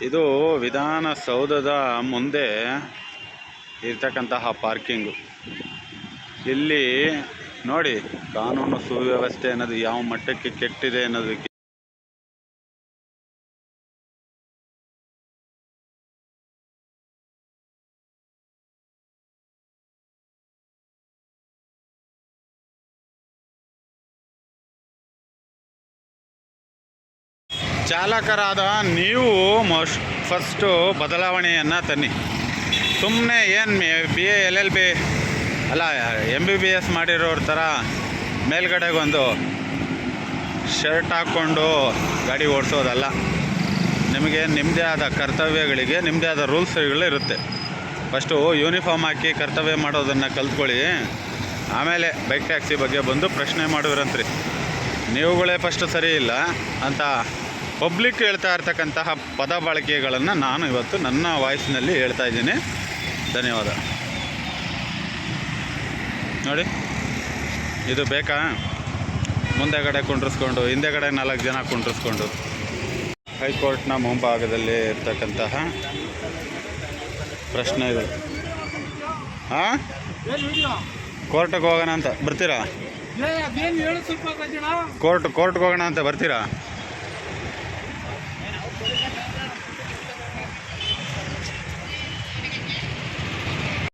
ಇದು ವಿಧಾನಸೌಧದ ಮುಂದೆ ಇರ್ತಕ್ಕಂತಹ ಪಾರ್ಕಿಂಗು ಇಲ್ಲಿ ನೋಡಿ ಕಾನೂನು ಸುವ್ಯವಸ್ಥೆ ಅನ್ನೋದು ಯಾವ ಮಟ್ಟಕ್ಕೆ ಕೆಟ್ಟಿದೆ ಅನ್ನೋದಕ್ಕೆ ಚಾಲಕರಾದ ನೀವು ಮೋಸ್ಟ್ ಫಸ್ಟು ಬದಲಾವಣೆಯನ್ನು ತನ್ನಿ. ಸುಮ್ಮನೆ ಏನು B A L L B ಅಲ್ಲ ಎಂ ಬಿ ಬಿ ಎಸ್ ಮಾಡಿರೋರ ಥರ ಮೇಲ್ಗಡೆಗೊಂದು ಶರ್ಟ್ ಹಾಕ್ಕೊಂಡು ಗಾಡಿ ಓಡಿಸೋದಲ್ಲ. ನಿಮಗೆ ನಿಮ್ಮದೇ ಆದ ಕರ್ತವ್ಯಗಳಿಗೆ ನಿಮ್ಮದೇ ಆದ ರೂಲ್ಸ್ಗಳು ಇರುತ್ತೆ. ಫಸ್ಟು ಯೂನಿಫಾರ್ಮ್ ಹಾಕಿ ಕರ್ತವ್ಯ ಮಾಡೋದನ್ನು ಕಲ್ತ್ಕೊಳ್ಳಿ. ಆಮೇಲೆ ಬೈಕ್ ಟ್ಯಾಕ್ಸಿ ಬಗ್ಗೆ ಬಂದು ಪ್ರಶ್ನೆ ಮಾಡುವಿರಂತ್ರಿ. ನೀವುಗಳೇ ಫಸ್ಟ್ ಸರಿ ಇಲ್ಲ ಅಂತ ಪಬ್ಲಿಕ್ ಹೇಳ್ತಾ ಇರ್ತಕ್ಕಂತಹ ಪದ ಬಳಕೆಗಳನ್ನು ನಾನು ಇವತ್ತು ನನ್ನ ವಾಯ್ಸ್ನಲ್ಲಿ ಹೇಳ್ತಾ ಇದ್ದೀನಿ. ಧನ್ಯವಾದ. ನೋಡಿ ಇದು ಬೇಕಾ? ಮುಂದೆಗಡೆ ಕುಂಡ್ರಿಸ್ಕೊಂಡು ಹಿಂದೆಗಡೆ ನಾಲ್ಕು ಜನ ಕುಂಡ್ರಿಸ್ಕೊಂಡು. ಹೈಕೋರ್ಟ್ನ ಮುಂಭಾಗದಲ್ಲಿ ಇರ್ತಕ್ಕಂತಹ ಪ್ರಶ್ನೆಗಳು ಹಾಂ ಕೋರ್ಟ್ಗೆ ಹೋಗೋಣ ಅಂತ ಬರ್ತೀರಾ? ಕೋರ್ಟ್ ಕೋರ್ಟ್ಗೆ ಹೋಗೋಣ ಅಂತ ಬರ್ತೀರಾ?